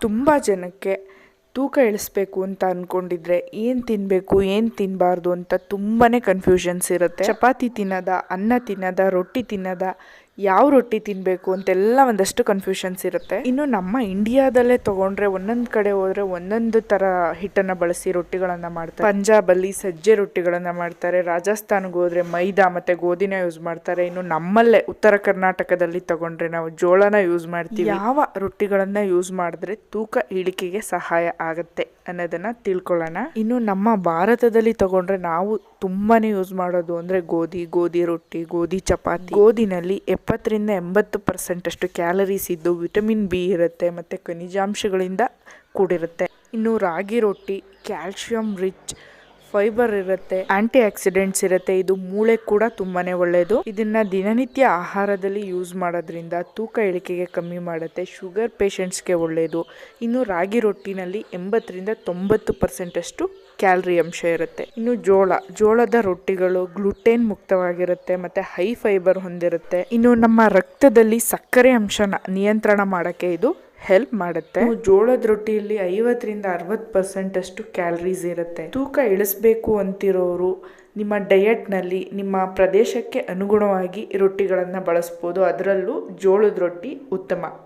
ತುಂಬ ಜನಕ್ಕೆ ತೂಕ ಇಳಿಸ್ಬೇಕು ಅಂತ ಅಂದ್ಕೊಂಡಿದ್ರೆ ಏನು ತಿನ್ನಬೇಕು ಏನು ತಿನ್ನಬಾರ್ದು ಅಂತ ತುಂಬಾ ಕನ್ಫ್ಯೂಷನ್ಸ್ ಇರುತ್ತೆ. ಚಪಾತಿ ತಿನ್ನೋದ, ಅನ್ನ ತಿನ್ನೋದ, ರೊಟ್ಟಿ ತಿನ್ನೋದ ಯಾವ ರೊಟ್ಟಿ ತಿನ್ನಬೇಕು ಅಂತೆಲ್ಲ ಒಂದಷ್ಟು ಕನ್ಫ್ಯೂಷನ್ಸ್ ಇರುತ್ತೆ. ಇನ್ನು ನಮ್ಮ ಇಂಡಿಯಾದಲ್ಲೇ ತಗೊಂಡ್ರೆ ಒಂದೊಂದು ಕಡೆ ಹೋದ್ರೆ ಒಂದೊಂದು ಥರ ಹಿಟ್ಟನ್ನು ಬಳಸಿ ರೊಟ್ಟಿಗಳನ್ನು ಮಾಡ್ತಾರೆ. ಪಂಜಾಬಲ್ಲಿ ಸಜ್ಜೆ ರೊಟ್ಟಿಗಳನ್ನು ಮಾಡ್ತಾರೆ. ರಾಜಸ್ಥಾನ್ಗೆ ಹೋದ್ರೆ ಮೈದಾ ಮತ್ತು ಗೋಧಿನ ಯೂಸ್ ಮಾಡ್ತಾರೆ. ಇನ್ನು ನಮ್ಮಲ್ಲೇ ಉತ್ತರ ಕರ್ನಾಟಕದಲ್ಲಿ ತಗೊಂಡ್ರೆ ನಾವು ಜೋಳನ ಯೂಸ್ ಮಾಡ್ತೀವಿ. ಯಾವ ರೊಟ್ಟಿಗಳನ್ನು ಯೂಸ್ ಮಾಡಿದ್ರೆ ತೂಕ ಇಳಿಕೆಗೆ ಸಹಾಯ ಆಗುತ್ತೆ ಅನ್ನೋದನ್ನ ತಿಳ್ಕೊಳ್ಳೋಣ. ಇನ್ನು ನಮ್ಮ ಭಾರತದಲ್ಲಿ ತಗೊಂಡ್ರೆ ನಾವು ತುಂಬಾನೇ ಯೂಸ್ ಮಾಡೋದು ಅಂದ್ರೆ ಗೋಧಿ ಗೋಧಿ ರೊಟ್ಟಿ, ಗೋಧಿ ಚಪಾತಿ. ಗೋಧಿನಲ್ಲಿ ಎಪ್ಪತ್ತರಿಂದ ಎಂಬತ್ತು ಪರ್ಸೆಂಟಷ್ಟು ಕ್ಯಾಲರೀಸ್ ಇದ್ದು ವಿಟಮಿನ್ ಬಿ ಇರುತ್ತೆ ಮತ್ತು ಖನಿಜಾಂಶಗಳಿಂದ ಕೂಡಿರುತ್ತೆ. ಇನ್ನು ರಾಗಿ ರೊಟ್ಟಿ, ಕ್ಯಾಲ್ಶಿಯಂ ರಿಚ್ ಫೈಬರ್ ಇರುತ್ತೆ ಆಂಟಿ ಆಕ್ಸಿಡೆಂಟ್ಸ್ ಇರುತ್ತೆ, ಇದು ಮೂಳೆ ಕೂಡ ತುಂಬಾನೇ ಒಳ್ಳೆಯದು ಇದನ್ನ ದಿನನಿತ್ಯ ಆಹಾರದಲ್ಲಿ ಯೂಸ್ ಮಾಡೋದ್ರಿಂದ ತೂಕ ಇಳಿಕೆಗೆ ಕಮ್ಮಿ ಮಾಡುತ್ತೆ, ಶುಗರ್ ಪೇಷಂಟ್ಸ್ಗೆ ಒಳ್ಳೆಯದು ಇನ್ನು ರಾಗಿ ರೊಟ್ಟಿನಲ್ಲಿ ಎಂಬತ್ತರಿಂದ ತೊಂಬತ್ತು ಪರ್ಸೆಂಟ್ ಅಷ್ಟು ಕ್ಯಾಲರಿ ಅಂಶ ಇರುತ್ತೆ. ಇನ್ನು ಜೋಳ, ಜೋಳದ ರೊಟ್ಟಿಗಳು ಗ್ಲುಟೇನ್ ಮುಕ್ತವಾಗಿರುತ್ತೆ, ಮತ್ತೆ ಹೈ ಫೈಬರ್ ಹೊಂದಿರುತ್ತೆ. ಇನ್ನು ನಮ್ಮ ರಕ್ತದಲ್ಲಿ ಸಕ್ಕರೆ ಅಂಶನ ನಿಯಂತ್ರಣ ಮಾಡೋಕ್ಕೆ ಇದು ಹೆಲ್ಪ್ ಮಾಡುತ್ತೆ. ಜೋಳದ ರೊಟ್ಟಿಯಲ್ಲಿ ಐವತ್ತರಿಂದ ಅರವತ್ತು ಪರ್ಸೆಂಟ್ ಅಷ್ಟು ಕ್ಯಾಲರೀಸ್ ಇರುತ್ತೆ. ತೂಕ ಇಳಿಸ್ಬೇಕು ಅಂತಿರೋರು ನಿಮ್ಮ ಡಯಟ್ನಲ್ಲಿ ನಿಮ್ಮ ಪ್ರದೇಶಕ್ಕೆ ಅನುಗುಣವಾಗಿ ರೊಟ್ಟಿಗಳನ್ನು ಬಳಸ್ಬೋದು. ಅದರಲ್ಲೂ ಜೋಳದ ರೊಟ್ಟಿ ಉತ್ತಮ.